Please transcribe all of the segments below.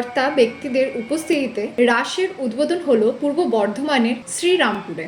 কর্তা ব্যক্তিদের উপস্থিতিতে রাসের উদ্বোধন হলো পূর্ব বর্ধমানের শ্রীরামপুরে।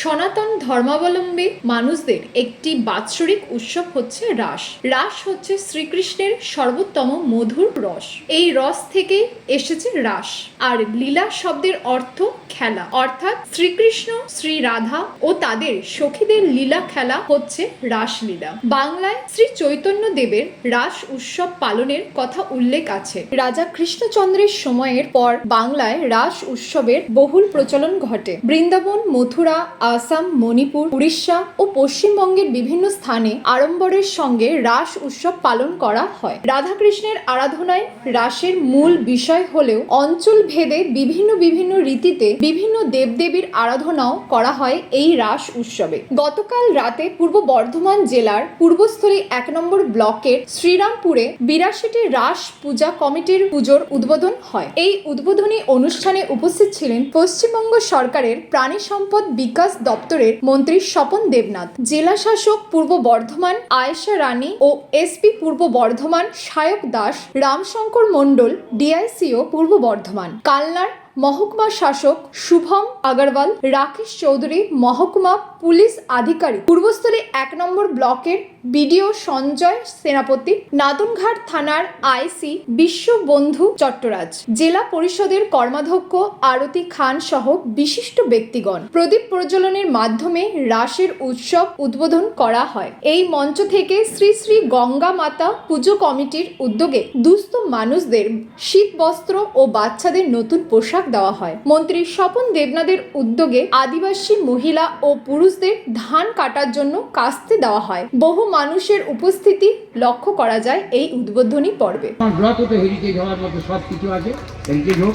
সনাতন ধর্মাবলম্বী মানুষদের একটি বাৎসরিক উৎসব হচ্ছে রাস। রাস হচ্ছে শ্রীকৃষ্ণের সর্বোত্তম মধুর রস। এই রস থেকে এসেছে রাস। আর লীলা শব্দের অর্থ খেলা। অর্থাৎ শ্রীকৃষ্ণ শ্রী রাধা ও তাদের সখীদের লীলা খেলা হচ্ছে রাসলীলা বাংলায় শ্রী চৈতন্য দেবের রাস উৎসব পালনের কথা উল্লেখ আছে। রাজা কৃষ্ণচন্দ্রের সময়ের পর বাংলায় রাস উৎসবের বহুল প্রচলন ঘটে। বৃন্দাবন, মথুরা আসাম, মণিপুর, উড়িষ্যা ও পশ্চিমবঙ্গের বিভিন্ন স্থানে আড়ম্বরের সঙ্গে রাস উৎসব পালন করা হয়। রাধাকৃষ্ণের আরাধনায় রাসের মূল বিষয় হলেও অঞ্চল ভেদে বিভিন্ন বিভিন্ন রীতিতে বিভিন্ন দেবদেবীর আরাধনাও করা হয় এই রাস উৎসবে। গতকাল রাতে পূর্ব বর্ধমান জেলার পূর্বস্থলী এক নম্বর ব্লকের শ্রীরামপুরে বিরাশিটি রাস পূজা কমিটির পুজোর উদ্বোধন হয়। এই উদ্বোধনী অনুষ্ঠানে উপস্থিত ছিলেন পশ্চিমবঙ্গ সরকারের প্রাণী সম্পদ বিকাশ দপ্তরের মন্ত্রী স্বপন দেবনাথ, জেলা শাসক পূর্ব বর্ধমান আয়েশা রানী ও এসপি পূর্ব বর্ধমান সায়ক দাস, রামশঙ্কর মণ্ডল ডিআইসিও পূর্ব বর্ধমান, কালনার মহকুমা শাসক শুভম আগরওয়াল, রাকেশ চৌধুরী, মহকুমা পুলিশ আধিকারিক। পূর্বস্থলী এক নম্বর ব্লকের বিডিও সঞ্জয় সেনাপতি নাদনঘাট থানার আইসি বিশ্ববন্ধু চট্টরাজ, জেলা পরিষদের কর্মাধ্যক্ষ আরতি খান সহ বিশিষ্ট ব্যক্তিগণ। প্রদীপ প্রজ্বলনের মাধ্যমে রাসের উৎসব উদ্বোধন করা হয়। এই মঞ্চ থেকে শ্রী শ্রী গঙ্গা মাতা পুজো কমিটির উদ্যোগে দুস্থ মানুষদের শীত বস্ত্র ও বাচ্চাদের নতুন পোশাক দেওয়া হয়। মন্ত্রী স্বপন দেবনাথের উদ্যোগে আদিবাসী মহিলা ও পুরুষদের ধান কাটার জন্য কাস্তে দেওয়া হয়। বহু মানুষের উপস্থিতি লক্ষ্য করা যায় এই উদ্বোধনী পর্বে। ব্লকে তো হেরিটেজ হওয়ার মতো সব কিছু আছে হেরিটেজ হোক,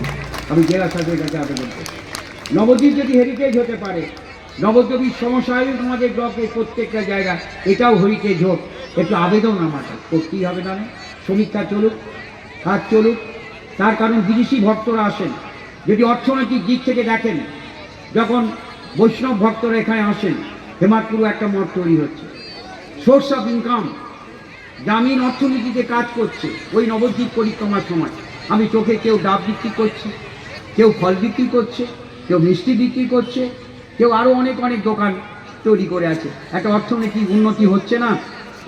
আমি জেলা শাসকের কাছে আবেদন করছি। নবদ্বীপ যদি হেরিটেজ হতে পারে, নবদ্বীপের সমস্যায় আমাদের ব্লকে প্রত্যেকটা জায়গা, এটাও হেরিটেজ হোক, একটু আবেদন আমার করতেই হবে না সমীক্ষা চলুক, কাজ চলুক, তার কারণ বিদেশি ভক্তরা আসেন। যদি অর্থনৈতিক দিক থেকে দেখেন, যখন বৈষ্ণব ভক্তরা এখানে আসেন হেমাদপুরও একটা মঠ তৈরি হচ্ছে। সোর্স অফ ইনকাম গ্রামীণ অর্থনীতিতে কাজ করছে, ওই নবদ্বীপ পরিক্রমার সময়। আমি চোখে কেউ ডাব বিক্রি করছে, কেউ ফল বিক্রি করছে, কেউ মিষ্টি বিক্রি করছে, কেউ আরও অনেক অনেক দোকান তৈরি করে আছে। একটা অর্থনৈতিক উন্নতি হচ্ছে না?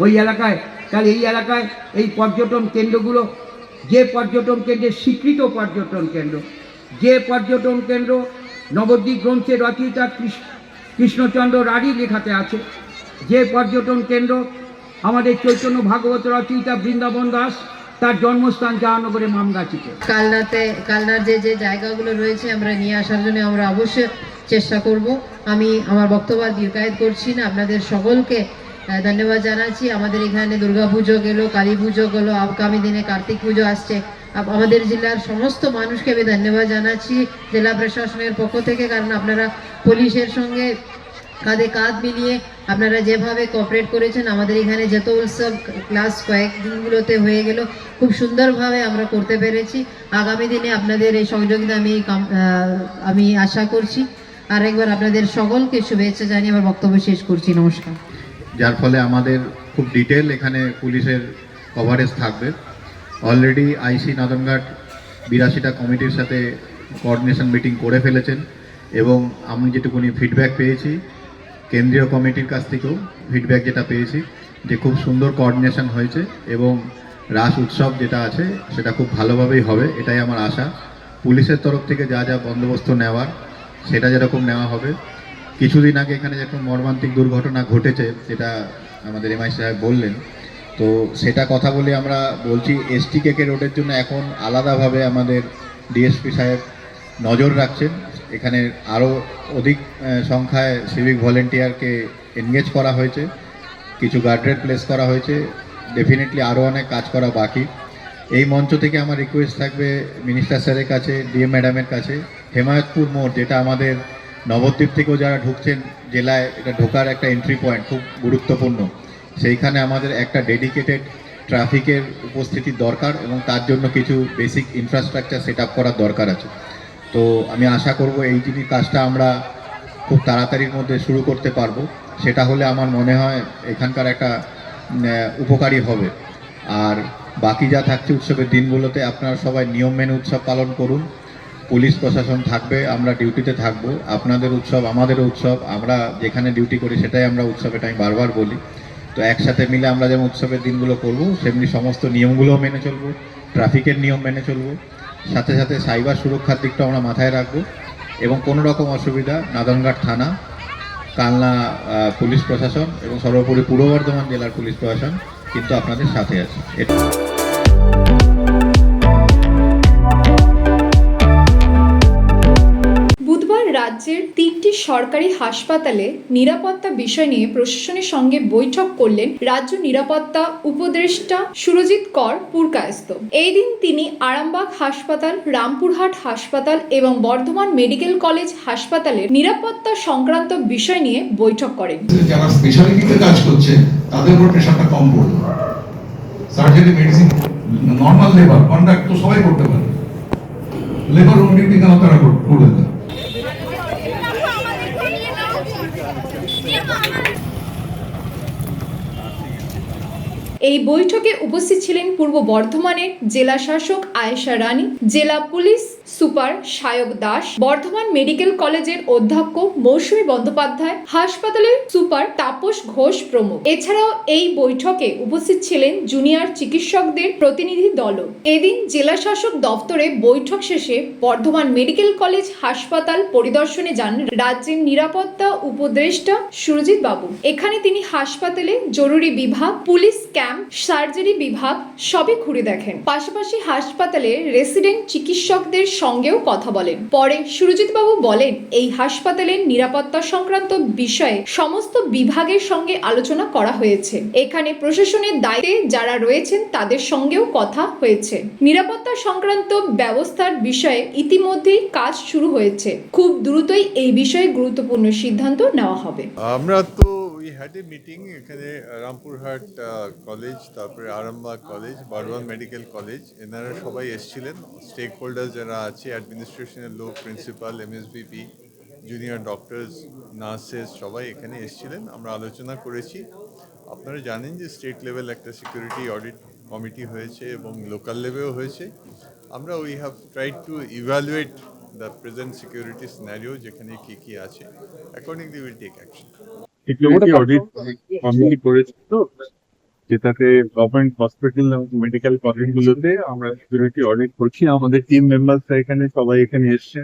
ওই এলাকায়, তাহলে এই এলাকায় এই পর্যটন কেন্দ্রগুলো, যে পর্যটন কেন্দ্রে স্বীকৃত পর্যটন কেন্দ্র, যে পর্যটন কেন্দ্র নবদ্বীপ গ্রন্থের রচয়িতা কৃষ্ণচন্দ্র রাঢ়ী লেখাতে আছে যে পর্যটন কেন্দ্র আমাদের চৈতন্য ভাগবত রচয়িতা বৃন্দাবন দাস, তার জন্মস্থান জাহানগরে মামগাছিতে। কালনাতে কালনার যে যে জায়গাগুলো রয়েছে আমরা নিয়ে আসার জন্য আমরা অবশ্যই চেষ্টা করব। আমি আমার বক্তব্য দীর্ঘায়িত করছি না। আপনাদের সকলকে ধন্যবাদ জানাচ্ছি। আমাদের এখানে দুর্গা পুজো গেলো, কালী পুজো গেলো, আগামী দিনে কার্তিক পুজো আসছে। আমাদের জেলার সমস্ত মানুষকে আমি ধন্যবাদ জানাচ্ছি। জেলা প্রশাসনের পক্ষ থেকে, কারণ আপনারা পুলিশের সঙ্গে কাঁধে কাঁধ মিলিয়ে আপনারা যেভাবে কোঅপারেট করেছেন, আমাদের এখানে যত উৎসব ক্লাস কয়েক দিনগুলোতে হয়ে গেল, খুব সুন্দরভাবে আমরা করতে পেরেছি। আগামী দিনে আপনাদের এই সহযোগিতা আমি আমি আশা করছি। আর একবার আপনাদের সকলকে শুভেচ্ছা জানিয়ে আমার বক্তব্য শেষ করছি। নমস্কার। যার ফলে আমাদের খুব ডিটেল এখানে পুলিশের কভারেজ থাকবে। অলরেডি আইসি নাদনঘাট বিরাশিটা কমিটির সাথে কোঅর্ডিনেশন মিটিং করে ফেলেছেন এবং আমি যেটুকুনি ফিডব্যাক পেয়েছি কেন্দ্রীয় কমিটির কাছ থেকেও ফিডব্যাক যেটা পেয়েছি, যে খুব সুন্দর কোঅর্ডিনেশন হয়েছে এবং রাস উৎসব যেটা আছে, সেটা খুব ভালোভাবেই হবে, এটাই আমার আশা। পুলিশের তরফ থেকে যা যা বন্দোবস্ত নেওয়ার, সেটা যেরকম নেওয়া হবে। কিছুদিন আগে এখানে যে একটা মর্মান্তিক দুর্ঘটনা ঘটেছে, যেটা আমাদের এমআই সাহেব বললেন, তো সেটা কথা বলে আমরা বলছি এসটি কেকে রোডের জন্য এখন আলাদাভাবে আমাদের ডিএসপি সাহেব নজর রাখছেন। এখানে আরও অধিক সংখ্যায় সিভিক ভলেন্টিয়ারকে এনগেজ করা হয়েছে। কিছু গার্ডরেল প্লেস করা হয়েছে। ডেফিনেটলি আরও অনেক কাজ করা বাকি। এই মঞ্চ থেকে আমার রিকোয়েস্ট থাকবে মিনিস্টার স্যারের কাছে ডিএম ম্যাডামের কাছে। হেমায়তপুর মোড়, যেটা আমাদের নবদ্বীপ থেকেও যারা ঢুকছেন, জেলায় এটা ঢোকার একটা এন্ট্রি পয়েন্ট খুব গুরুত্বপূর্ণ। সেইখানে আমাদের একটা ডেডিকেটেড ট্রাফিকের উপস্থিতি দরকার এবং তার জন্য কিছু বেসিক ইনফ্রাস্ট্রাকচার সেট করার দরকার আছে। তো আমি আশা করব এই জিনিস কাজটা আমরা খুব তাড়াতাড়ির মধ্যে শুরু করতে পারব। সেটা হলে আমার মনে হয় এখানকার একটা উপকারী হবে। আর বাকি যা থাকছে উৎসবের দিনগুলোতে আপনারা সবাই নিয়ম মেনে উৎসব পালন করুন। পুলিশ প্রশাসন থাকবে, আমরা ডিউটিতে থাকব। আপনাদের উৎসব আমাদেরও উৎসব, আমরা যেখানে ডিউটি করি সেটাই আমরা উৎসব এটা আমি বারবার বলি। তো একসাথে মিলে আমরা যেমন উৎসবের দিনগুলো করব, সেমনি সমস্ত নিয়মগুলোও মেনে চলবো, ট্রাফিকের নিয়ম মেনে চলবো। সাথে সাথে সাইবার সুরক্ষার দিকটা আমরা মাথায় রাখব এবং কোনো রকম অসুবিধা নাদনঘাট থানা, কালনা পুলিশ প্রশাসন এবং সর্বোপরি পূর্ব বর্ধমান জেলার পুলিশ প্রশাসন কিন্তু আপনাদের সাথে আছে। রাজ্যের তিনটি সরকারি হাসপাতালে নিরাপত্তা বিষয় নিয়ে প্রশাসনের সঙ্গে বৈঠক করলেন রাজ্য নিরাপত্তা উপদেষ্টা সুরজিৎ কর পুরকায়স্ত এই দিন তিনি আরামবাগ হাসপাতাল, রামপুরহাট হাসপাতাল এবং বর্ধমান মেডিকেল কলেজ হাসপাতালের নিরাপত্তা সংক্রান্ত বিষয় নিয়ে বৈঠক করেন। যারা স্পেশালিটিতে কাজ করছে, তাদের উপর প্রেশারটা কম surgery medicine normal labour conduct তো সবাই করতে পারে। লেবার ডিউটি কেন তারা কর- করবে এই বৈঠকে উপস্থিত ছিলেন পূর্ব বর্ধমানের জেলা শাসক আয়েশা রানী, জেলা police super Sayak Das, Bardhaman medical কলেজের অধ্যক্ষ মৌসুমী বন্দ্যোপাধ্যায়, হাসপাতালের সুপার তাপস ঘোষ প্রমুখ। এছাড়াও এই বৈঠকে উপস্থিত ছিলেন জুনিয়র চিকিৎসকদের প্রতিনিধি দলও। এদিন জেলা শাসক দপ্তরে বৈঠক শেষে বর্ধমান মেডিকেল কলেজ হাসপাতাল পরিদর্শনে যান রাজ্যের নিরাপত্তা উপদেষ্টা সুরজিৎ বাবু। এখানে তিনি হাসপাতালে জরুরি বিভাগ, পুলিশ ক্যাম্প সার্জারি বিভাগ সবই ঘুরে দেখেন। পাশাপাশি হাসপাতালে রেসিডেন্ট চিকিৎসকদের সঙ্গেও কথা বলেন। পরে সুরজিৎ বাবু বলেন, এই হাসপাতালের নিরাপত্তা সংক্রান্ত বিষয়ে সমস্ত বিভাগের সঙ্গে আলোচনা করা হয়েছে। এখানে প্রশাসনের দায়িত্বে যারা রয়েছেন, তাদের সঙ্গেও কথা হয়েছে। নিরাপত্তা সংক্রান্ত ব্যবস্থার বিষয়ে ইতিমধ্যেই কাজ শুরু হয়েছে। খুব দ্রুতই এই বিষয়ে গুরুত্বপূর্ণ সিদ্ধান্ত নেওয়া হবে। আমরা তো উই হ্যাড এ মিটিং এখানে রামপুরহাট কলেজ তারপরে Arambagh college Bardhaman medical college এনারা সবাই এসেছিলেন। স্টেক হোল্ডার যারা আছে অ্যাডমিনিস্ট্রেশনের লোক principal MSVP junior doctors nurses সবাই এখানে এসেছিলেন। আমরা আলোচনা করেছি। আপনারা জানেন যে স্টেট লেভেল একটা সিকিউরিটি অডিট কমিটি হয়েছে এবং লোকাল লেভেলও হয়েছে। আমরা we have tried to evaluate the present security scenario যেখানে কী কী আছে। Accordingly will take action security audit committee করেছি তো যেটাতে গভর্নমেন্ট হসপিটাল এবং মেডিকেল কলেজগুলোতে আমরা সিকিউরিটি অডিট করছি। আমাদের টিম মেম্বারসরা এখানে সবাই এখানে এসছে।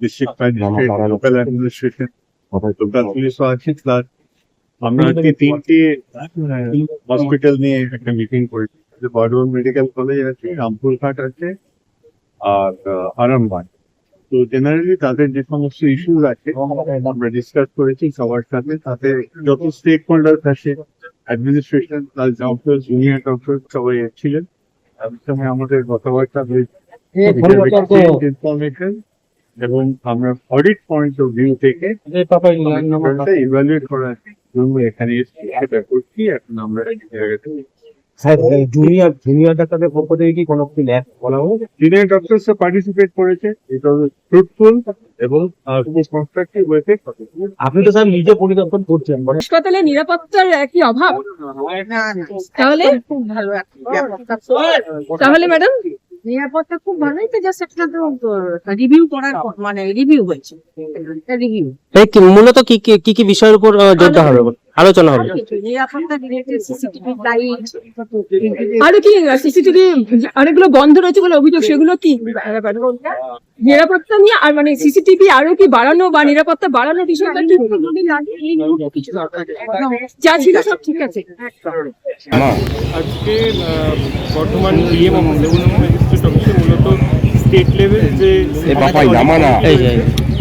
District magistrate local administration local পুলিশও আছে প্লাস আমরা আজকে তিনটি হসপিটাল নিয়ে একটা মিটিং করেছি। বর্ধমান মেডিকেল কলেজ আছে রামপুরঘাট আছে আর আরামবাগ। তো জেনারেলি তাদের যে সমস্ত ইস্যুস আছে আমরা ডিসকাস করেছি সবার সাথে। তাতে যত স্টেক হোল্ডার আছে administration plus doctor junior doctor সবাই এসেছিলেন। সঙ্গে আমাদের কথাবার্তা ইনফরমেশন এবং আমরা অডিট পয়েন্ট অফ ভিউ থেকে ইভ্যালুয়েট করার জন্য এখানে এসেছি এখন আমরা স্যার জুনিয়র জুনিয়র ডাক্তারদের পক্ষ থেকে কি কোনো ল্যাব বলা হবে ডক্টরস পার্টিসিপেট করেছে। এটা ফ্রুটফুল এবং কনস্ট্রাকটিভ ওয়েতে আপনি তো স্যার নিজে পরিদর্শন করছেন। মানে হাসপাতালে নিরাপত্তার কি অভাব? তাহলে? তাহলে ম্যাডাম? নিরাপত্তা খুব ভালোই তো জাস্ট একটা রিভিউ করার মানে রিভিউ হয়েছে। রিভিউ মূলত কি কি কি কি বিষয়ের উপর জোরটা হবে? আলোচনা হবে। আরও কি সিসিটিভি অনেকগুলো বন্ধ রয়েছে বলে অভিযোগ সেগুলো কি? নিরাপত্তা নিয়ে আর মানে সিসিটিভি আরও কি বাড়ানো বা নিরাপত্তা বাড়ানো বিষয়টা কি? কিছু যা ছিল সব ঠিক আছে। আজকে ডিএম লেভেল ম্যাজিস্ট্রেট অফিসে মূলত স্টেট লেভেল যে এই যে।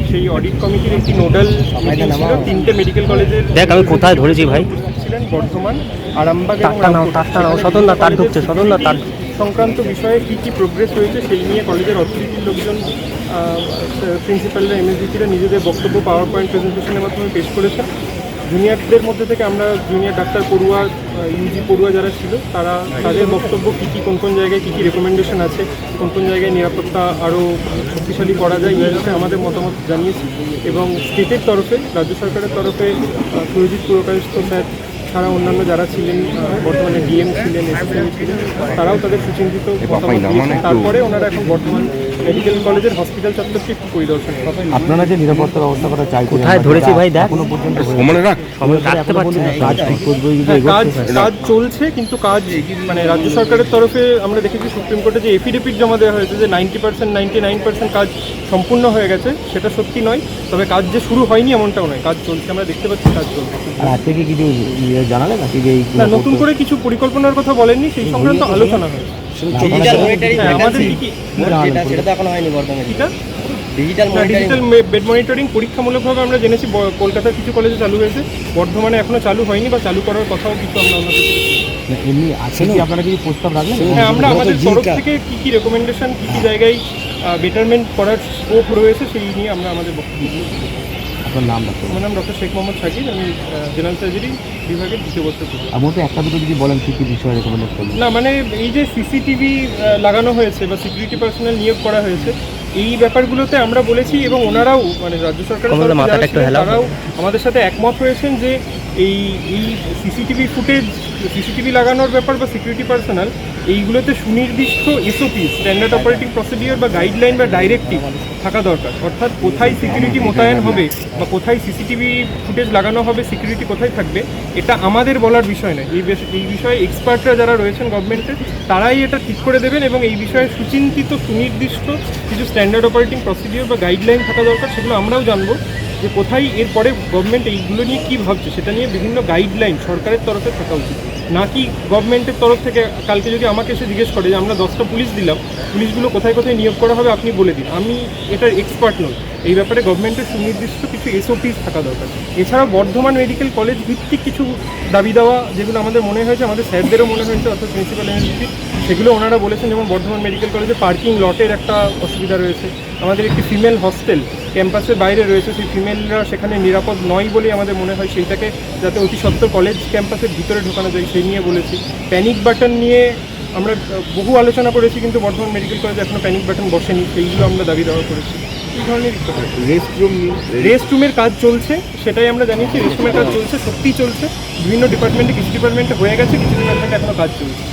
সেই অডিট কমিটির একটি নোডাল তিনটে মেডিকেল কলেজের দেখ আমি কোথায় ধরেছি ভাই? ছিলেন বর্ধমান আরামবাগ তারটা নাও তারটা নাও সদন না তার ঢুকছে সদন না তার সংক্রান্ত বিষয়ে কী কী প্রোগ্রেস হয়েছে সেই নিয়ে কলেজের অর্থনীতির লোকজন প্রিন্সিপালরা এমএসডিসিরা নিজেদের বক্তব্য পাওয়ার পয়েন্ট প্রেজেন্টেশনের মাধ্যমে পেশ করেছেন। জুনিয়রদের মধ্যে থেকে আমরা জুনিয়র ডাক্তার পড়ুয়া ইউজি পড়ুয়া যারা ছিল তারা তাদের বক্তব্য কী কী কোন কোন জায়গায় কী কী রেকমেন্ডেশন আছে কোন কোন জায়গায় নিরাপত্তা আরও শক্তিশালী করা যায় এই বিষয়ে আমাদের মতামত জানিয়েছি। এবং স্টেটের তরফে রাজ্য সরকারের তরফে সুরজিৎ পুরকায়স্থ স্যার ছাড়া অন্যান্য যারা ছিলেন বর্তমানে ডিএম ছিলেন এসপিএম ছিলেন তারাও তাদের সুচিন্তিত তারপরে ওনারা এখন বর্তমান মেডিকেল কলেজের হসপিটাল চত্বরটি একটু পরিদর্শন আপনারা যে নিরাপত্তা ব্যবস্থা করা চাইছেন কোথায় ধরেছি ভাই? দেখ? এখনও পর্যন্ত সময় রাখতে পারছি না। কাজ হ্যাঁ, কাজ কাজ চলছে কিন্তু কাজ মানে রাজ্য সরকারের তরফে আমরা দেখেছি সুপ্রিম কোর্টে যে এফিডেভিট জমা দেওয়া হয়েছে যে ninety percent ninety nine percent কাজ সম্পূর্ণ হয়ে গেছে। সেটা সত্যি নয় তবে কাজ যে শুরু হয়নি এমনটাও নয়। কাজ চলছে আমরা দেখতে পাচ্ছি কাজ চলছে। আর আজকে কি কিছু ইয়ে জানালে নাকি যে না নতুন করে কিছু পরিকল্পনার কথা বলেননি সেই সংক্রান্ত আলোচনা হয়েছে। হ্যাঁ, আমাদের কি কি? সেটা তো এখনও হয়নি বর্তমানে। ডিজিটাল ডিজিটাল বেড মনিটরিং পরীক্ষামূলকভাবে আমরা জেনেছি কলকাতার কিছু কলেজে চালু হয়েছে। বর্ধমানে এখনও চালু হয়নি বা চালু করার কথাও কিছু আমরা এমনি আছে কি আপনারা কিছু প্রস্তাব রাখলেন হ্যাঁ আমরা আমাদের তরফ থেকে কি কি রেকমেন্ডেশন কি কি জায়গায় বেটারমেন্ট করার স্কোপ রয়েছে সেই নিয়ে আমরা আমাদের বক্তব্য। আপনার নাম ডাক্তার? আমার নাম ডক্টর শেখ মোহাম্মদ শাকির আমি জেনারেল সার্জারি বিভাগের দ্বিতীয় বছর তো একটা দুটো যদি বলেন কি কি বিষয় রেকমেন্ড করবেন? না মানে এই যে সিসিটিভি লাগানো হয়েছে বা সিকিউরিটি পার্সোনাল নিয়োগ করা হয়েছে এই ব্যাপারগুলোতে আমরা বলেছি এবং ওনারাও মানে রাজ্য সরকারের। তারাও আমাদের সাথে একমত হয়েছেন যে এই এই সিসিটিভি ফুটেজ সিসিটিভি লাগানোর ব্যাপার বা সিকিউরিটি পার্সোনাল, এইগুলোতে সুনির্দিষ্ট এসওপি স্ট্যান্ডার্ড অপারেটিং প্রসিডিওর বা গাইডলাইন বা ডাইরেক্টিভ থাকা দরকার। অর্থাৎ কোথায় সিকিউরিটি মোতায়েন হবে বা কোথায় সিসিটিভি ফুটেজ লাগানো হবে সিকিউরিটি কোথায় থাকবে, এটা আমাদের বলার বিষয় নয়। এই এই বিষয়ে এক্সপার্টরা যারা রয়েছেন গভর্নমেন্টের তারাই এটা ঠিক করে দেবেন এবং এই বিষয়ে সুচিন্তিত, সুনির্দিষ্ট কিছু স্ট্যান্ডার্ড অপারেটিং প্রসিডিওর বা গাইডলাইন থাকা দরকার, সেগুলো আমরাও জানব যে কোথায় এরপরে গভর্নমেন্ট এইগুলো নিয়ে কী ভাবছে, সেটা নিয়ে বিভিন্ন গাইডলাইন সরকারের তরফে থাকা উচিত। নাকি গভর্নমেন্টের তরফ থেকে কালকে যদি আমাকে এসে জিজ্ঞেস করে যে আমরা দশটা পুলিশ দিলাম, পুলিশগুলো কোথায় কোথায় নিয়োগ করা হবে আপনি বলে দিন। আমি এটার এক্সপার্ট নই। এই ব্যাপারে গভর্নমেন্টের সুনির্দিষ্ট কিছু এসওপিস থাকা দরকার। এছাড়াও বর্ধমান মেডিকেল কলেজ ভিত্তিক কিছু দাবি দেওয়া, যেগুলো আমাদের মনে হয়েছে, আমাদের স্যারদেরও মনে হয়েছে, অর্থাৎ প্রিন্সিপাল এনএসপি সেগুলো ওনারা বলেছেন যেমন বর্ধমান মেডিকেল কলেজে পার্কিং লটের একটা অসুবিধা রয়েছে। আমাদের একটি ফিমেল হস্টেল ক্যাম্পাসের বাইরে রয়েছে। সেই ফিমেলরা সেখানে নিরাপদ নয় বলেই আমাদের মনে হয় সেইটাকে যাতে অতি সত্ত্বর কলেজ ক্যাম্পাসের ভিতরে ঢোকানো যায় সেই নিয়ে বলেছি। প্যানিক বাটন নিয়ে আমরা বহু আলোচনা করেছি কিন্তু বর্ধমান মেডিকেল কলেজে এখনও প্যানিক বাটন বসেনি। সেইগুলো আমরা দাবি দেওয়া করেছি। এই ধরনের রেস্ট রুম রেস্ট রুমের কাজ চলছে সেটাই আমরা জানিয়েছি। রেস্ট রুমের কাজ চলছে সত্যিই চলছে। বিভিন্ন ডিপার্টমেন্টে কিছু ডিপার্টমেন্টে হয়ে গেছে কিছু ডিপার্টমেন্টে এখনও কাজ চলছে।